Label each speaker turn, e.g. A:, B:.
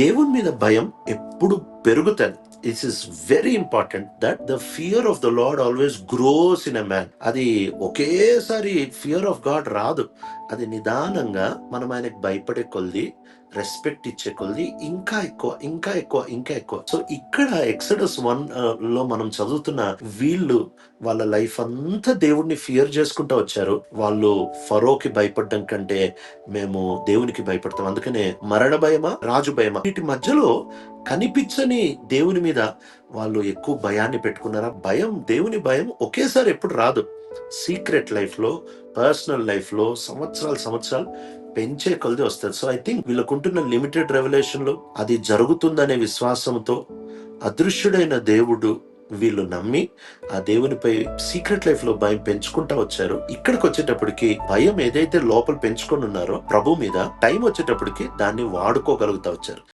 A: దేవుని మీద భయం ఎప్పుడు పెరుగుతుంది. It's is very important that the fear of the Lord always grows in a man అది ఒకేసారి ఫియర్ ఆఫ్ గాడ్ రాదు. అది నిదానంగా మనం ఆయనకు భయపడే కొలిది రెస్పెక్ట్ ఇచ్చే కొలిది ఇంకా ఎక్కువ ఇంకా ఎక్కువ ఇంకా ఎక్కువ. సో ఇక్కడ ఎక్సడస్ వన్ uh, లో మనం చదువుతున్న వీళ్ళు వాళ్ళ లైఫ్ అంతా దేవుడిని ఫియర్ చేసుకుంటూ వచ్చారు. వాళ్ళు ఫరోకి భయపడడం కంటే మేము దేవునికి భయపడతాం. అందుకనే మరణ భయమా రాజు భయమా? వీటి మధ్యలో కనిపించని దేవుని మీద వాళ్ళు ఎక్కువ భయాన్ని పెట్టుకున్నారా? భయం దేవుని భయం ఒకేసారి ఎప్పుడు రాదు. సీక్రెట్ లైఫ్లో పర్సనల్ లైఫ్లో సంవత్సరాలు సంవత్సరాలు పెంచే కొలది వస్తుంది. సో ఐ థింక్ వీళ్ళకుంటున్న లిమిటెడ్ రెవల్యూషన్లో అది జరుగుతుందనే విశ్వాసంతో అదృశ్యుడైన దేవుడు వీళ్ళు నమ్మి ఆ దేవునిపై సీక్రెట్ లైఫ్లో భయం పెంచుకుంటా వచ్చారు. ఇక్కడికి వచ్చేటప్పటికి భయం ఏదైతే లోపల పెంచుకొని ఉన్నారో ప్రభు మీద టైం వచ్చేటప్పటికి దాన్ని వాడుకోగలుగుతా వచ్చారు.